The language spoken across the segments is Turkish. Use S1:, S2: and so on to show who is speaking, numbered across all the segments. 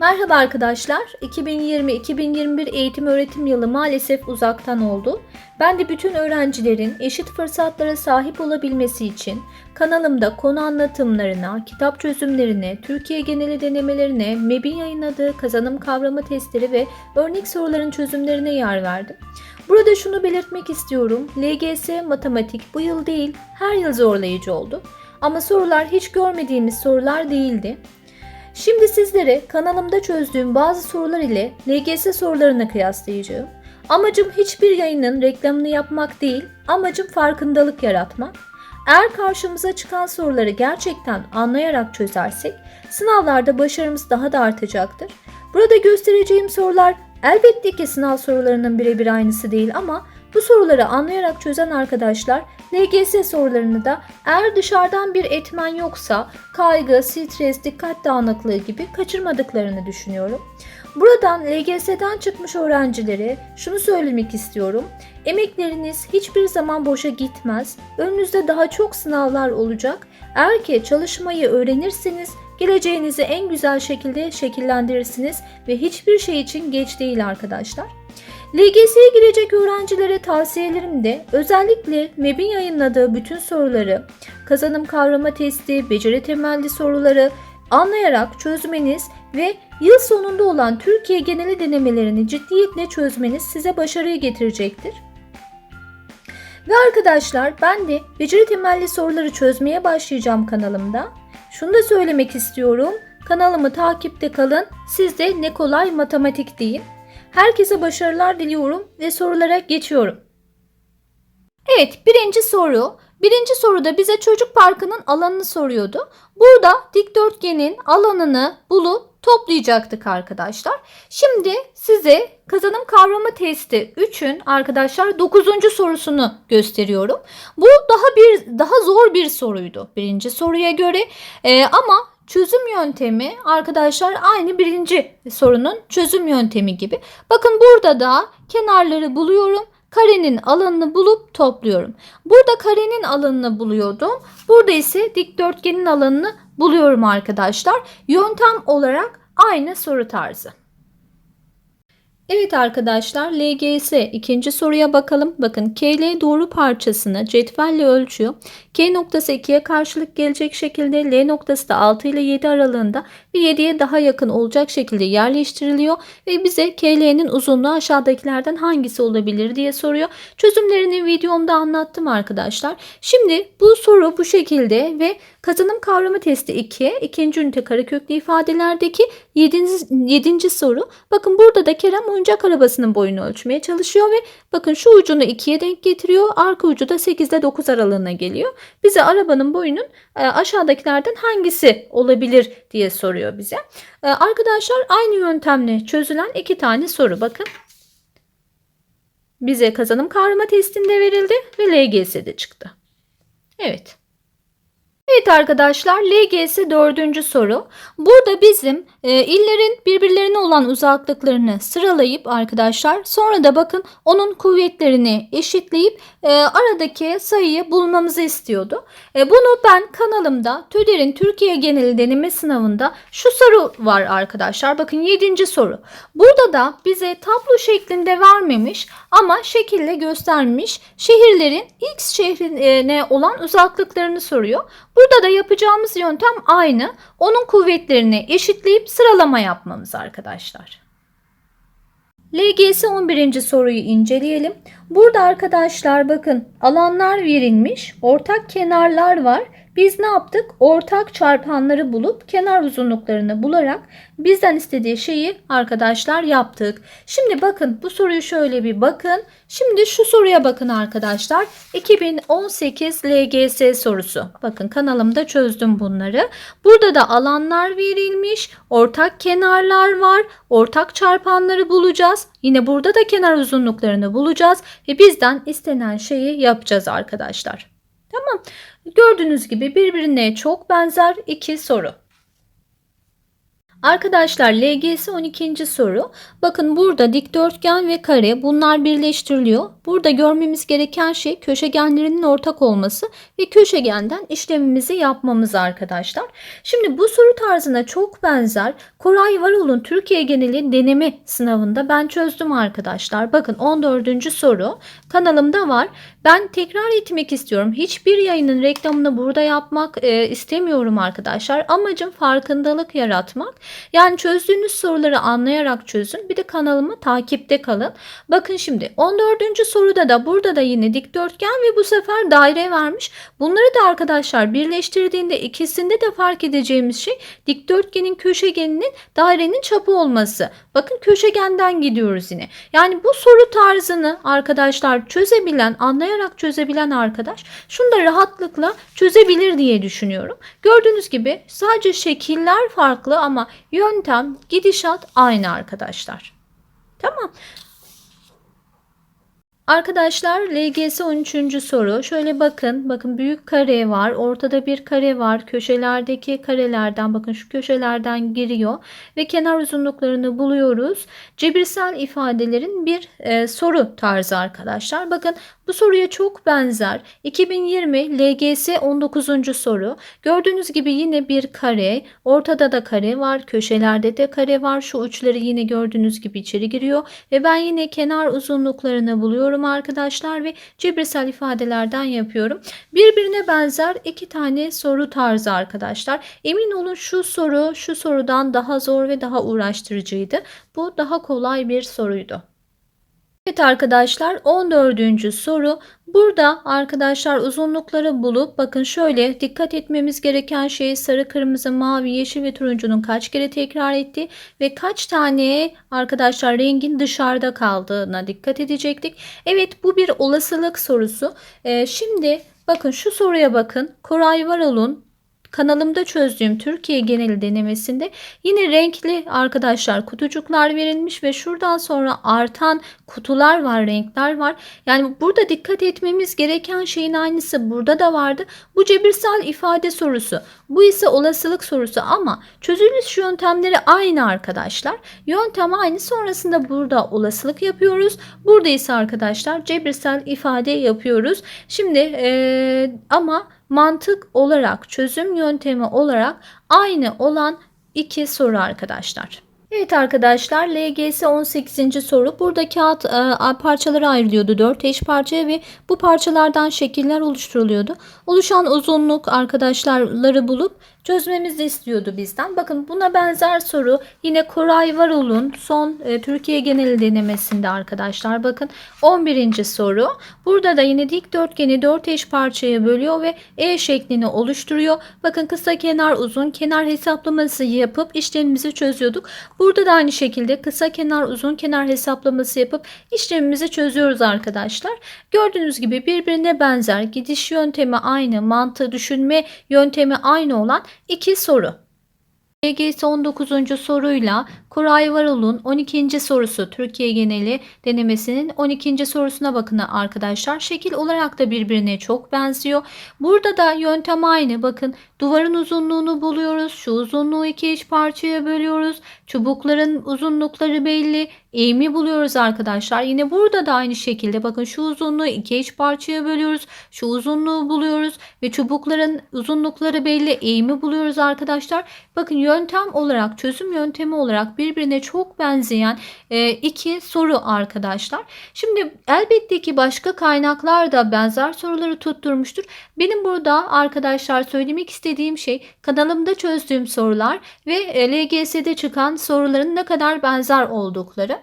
S1: Merhaba arkadaşlar. 2020-2021 eğitim öğretim yılı maalesef uzaktan oldu. Ben de bütün öğrencilerin eşit fırsatlara sahip olabilmesi için kanalımda konu anlatımlarına, kitap çözümlerine, Türkiye geneli denemelerine, MEB'in yayınladığı kazanım kavramı testleri ve örnek soruların çözümlerine yer verdim. Burada şunu belirtmek istiyorum. LGS matematik bu yıl değil, her yıl zorlayıcı oldu. Ama sorular hiç görmediğimiz sorular değildi. Şimdi sizlere kanalımda çözdüğüm bazı sorular ile LGS sorularını kıyaslayacağım. Amacım hiçbir yayının reklamını yapmak değil, amacım farkındalık yaratmak. Eğer karşımıza çıkan soruları gerçekten anlayarak çözersek sınavlarda başarımız daha da artacaktır. Burada göstereceğim sorular elbette ki sınav sorularının birebir aynısı değil ama bu soruları anlayarak çözen arkadaşlar LGS sorularını da eğer dışarıdan bir etmen yoksa kaygı, stres, dikkat dağınıklığı gibi kaçırmadıklarını düşünüyorum. Buradan LGS'den çıkmış öğrencilere şunu söylemek istiyorum. Emekleriniz hiçbir zaman boşa gitmez. Önünüzde daha çok sınavlar olacak. Eğer ki çalışmayı öğrenirseniz geleceğinizi en güzel şekilde şekillendirirsiniz ve hiçbir şey için geç değil arkadaşlar. LGS'ye girecek öğrencilere tavsiyelerim de özellikle MEB'in yayınladığı bütün soruları, kazanım kavrama testi, beceri temelli soruları anlayarak çözmeniz ve yıl sonunda olan Türkiye geneli denemelerini ciddiyetle çözmeniz size başarıyı getirecektir. Ve arkadaşlar ben de beceri temelli soruları çözmeye başlayacağım kanalımda. Şunu da söylemek istiyorum. Kanalımı takipte kalın. Siz de ne kolay matematik deyin. Herkese başarılar diliyorum ve sorulara geçiyorum. Evet birinci soru. Birinci soruda bize çocuk parkının alanını soruyordu. Burada dikdörtgenin alanını bulup toplayacaktık arkadaşlar. Şimdi size kazanım kavramı testi 3'ün arkadaşlar 9. sorusunu gösteriyorum. Bu daha bir daha zor bir soruydu birinci soruya göre. Ee, ama çözüm yöntemi arkadaşlar aynı birinci sorunun çözüm yöntemi gibi. Bakın burada da kenarları buluyorum. Karenin alanını bulup topluyorum. Burada karenin alanını buluyordum. Burada ise dikdörtgenin alanını buluyorum arkadaşlar. Yöntem olarak aynı soru tarzı. Evet arkadaşlar LGS ikinci soruya bakalım. Bakın KL doğru parçasını cetvelle ölçüyor. K noktası 2'ye karşılık gelecek şekilde L noktası da 6 ile 7 aralığında ve 7'ye daha yakın olacak şekilde yerleştiriliyor. Ve bize KL'nin uzunluğu aşağıdakilerden hangisi olabilir diye soruyor. Çözümlerini videomda anlattım arkadaşlar. Şimdi bu soru bu şekilde ve kazanım kavramı testi 2, ikinci ünite kareköklü ifadelerdeki 7. 7. soru. Bakın burada da Kerem oyuncak arabasının boyunu ölçmeye çalışıyor ve bakın şu ucunu 2'ye denk getiriyor. Arka ucu da 8 ile 9 aralığına geliyor. Bize arabanın boyunun e, aşağıdakilerden hangisi olabilir diye soruyor bize. E, arkadaşlar aynı yöntemle çözülen iki tane soru bakın. Bize kazanım kavramı testinde verildi ve LGS'de çıktı. Evet. Evet arkadaşlar LGS dördüncü soru. Burada bizim e, illerin birbirlerine olan uzaklıklarını sıralayıp arkadaşlar sonra da bakın onun kuvvetlerini eşitleyip e, aradaki sayıyı bulmamızı istiyordu. E, bunu ben kanalımda TÜDER'in Türkiye geneli deneme sınavında şu soru var arkadaşlar. Bakın 7. soru. Burada da bize tablo şeklinde vermemiş ama şekille göstermiş şehirlerin X şehrine olan uzaklıklarını soruyor. Burada da yapacağımız yöntem aynı. Onun kuvvetlerini eşitleyip sıralama yapmamız arkadaşlar. LGS 11. soruyu inceleyelim. Burada arkadaşlar bakın alanlar verilmiş, ortak kenarlar var. Biz ne yaptık? Ortak çarpanları bulup kenar uzunluklarını bularak bizden istediği şeyi arkadaşlar yaptık. Şimdi bakın bu soruyu şöyle bir bakın. Şimdi şu soruya bakın arkadaşlar. 2018 LGS sorusu. Bakın kanalımda çözdüm bunları. Burada da alanlar verilmiş. Ortak kenarlar var. Ortak çarpanları bulacağız. Yine burada da kenar uzunluklarını bulacağız. Ve bizden istenen şeyi yapacağız arkadaşlar. Tamam. Gördüğünüz gibi birbirine çok benzer iki soru. Arkadaşlar LGS 12. soru. Bakın burada dikdörtgen ve kare bunlar birleştiriliyor. Burada görmemiz gereken şey köşegenlerinin ortak olması ve köşegenden işlemimizi yapmamız arkadaşlar. Şimdi bu soru tarzına çok benzer Koray Varol'un Türkiye geneli deneme sınavında ben çözdüm arkadaşlar. Bakın 14. soru kanalımda var. Ben tekrar etmek istiyorum. Hiçbir yayının reklamını burada yapmak e, istemiyorum arkadaşlar. Amacım farkındalık yaratmak. Yani çözdüğünüz soruları anlayarak çözün. Bir de kanalımı takipte kalın. Bakın şimdi 14. soruda da burada da yine dikdörtgen ve bu sefer daire vermiş. Bunları da arkadaşlar birleştirdiğinde ikisinde de fark edeceğimiz şey dikdörtgenin köşegeninin dairenin çapı olması. Bakın köşegenden gidiyoruz yine. Yani bu soru tarzını arkadaşlar çözebilen, anlayarak çözebilen arkadaş şunu da rahatlıkla çözebilir diye düşünüyorum. Gördüğünüz gibi sadece şekiller farklı ama yöntem, gidişat aynı arkadaşlar. Tamam. Arkadaşlar LGS 13. soru. Şöyle bakın. Bakın büyük kare var. Ortada bir kare var. Köşelerdeki karelerden bakın şu köşelerden giriyor. Ve kenar uzunluklarını buluyoruz. Cebirsel ifadelerin bir e, soru tarzı arkadaşlar. Bakın bu soruya çok benzer. 2020 LGS 19. soru. Gördüğünüz gibi yine bir kare. Ortada da kare var. Köşelerde de kare var. Şu uçları yine gördüğünüz gibi içeri giriyor. Ve ben yine kenar uzunluklarını buluyorum arkadaşlar ve cebirsel ifadelerden yapıyorum. Birbirine benzer iki tane soru tarzı arkadaşlar. Emin olun şu soru şu sorudan daha zor ve daha uğraştırıcıydı. Bu daha kolay bir soruydu. Evet arkadaşlar 14. soru. Burada arkadaşlar uzunlukları bulup bakın şöyle dikkat etmemiz gereken şey sarı, kırmızı, mavi, yeşil ve turuncunun kaç kere tekrar ettiği ve kaç tane arkadaşlar rengin dışarıda kaldığına dikkat edecektik. Evet bu bir olasılık sorusu. Ee, şimdi bakın şu soruya bakın. Koray Varol'un kanalımda çözdüğüm Türkiye geneli denemesinde yine renkli arkadaşlar kutucuklar verilmiş ve şuradan sonra artan kutular var, renkler var. Yani burada dikkat etmemiz gereken şeyin aynısı burada da vardı. Bu cebirsel ifade sorusu. Bu ise olasılık sorusu ama çözülüş yöntemleri aynı arkadaşlar. Yöntem aynı. Sonrasında burada olasılık yapıyoruz. Burada ise arkadaşlar cebirsel ifade yapıyoruz. Şimdi ee, ama mantık olarak, çözüm yöntemi olarak aynı olan iki soru arkadaşlar. Evet arkadaşlar LGS 18. soru. Burada kağıt e, parçalara ayrılıyordu 4 eş parçaya ve bu parçalardan şekiller oluşturuluyordu. Oluşan uzunluk arkadaşlarları bulup çözmemizi istiyordu bizden. Bakın buna benzer soru yine Koray Varol'un son e, Türkiye geneli denemesinde arkadaşlar. Bakın 11. soru. Burada da yine dikdörtgeni 4 eş parçaya bölüyor ve E şeklini oluşturuyor. Bakın kısa kenar uzun kenar hesaplaması yapıp işlemimizi çözüyorduk. Burada da aynı şekilde kısa kenar uzun kenar hesaplaması yapıp işlemimizi çözüyoruz arkadaşlar. Gördüğünüz gibi birbirine benzer gidiş yöntemi aynı mantığı düşünme yöntemi aynı olan iki soru. LGS 19. soruyla Koray Varol'un 12. sorusu Türkiye geneli denemesinin 12. sorusuna bakın arkadaşlar. Şekil olarak da birbirine çok benziyor. Burada da yöntem aynı. Bakın duvarın uzunluğunu buluyoruz. Şu uzunluğu iki eş parçaya bölüyoruz. Çubukların uzunlukları belli. Eğimi buluyoruz arkadaşlar. Yine burada da aynı şekilde bakın şu uzunluğu iki eş parçaya bölüyoruz. Şu uzunluğu buluyoruz ve çubukların uzunlukları belli. Eğimi buluyoruz arkadaşlar. Bakın yöntem olarak çözüm yöntemi olarak birbirine çok benzeyen e, iki soru arkadaşlar. Şimdi elbette ki başka kaynaklar da benzer soruları tutturmuştur. Benim burada arkadaşlar söylemek istediğim şey kanalımda çözdüğüm sorular ve e, LGS'de çıkan soruların ne kadar benzer oldukları.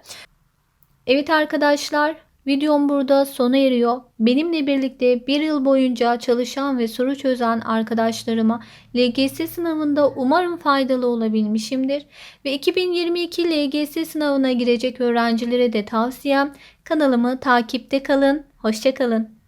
S1: Evet arkadaşlar videom burada sona eriyor. Benimle birlikte bir yıl boyunca çalışan ve soru çözen arkadaşlarıma LGS sınavında umarım faydalı olabilmişimdir. Ve 2022 LGS sınavına girecek öğrencilere de tavsiyem kanalımı takipte kalın. Hoşçakalın.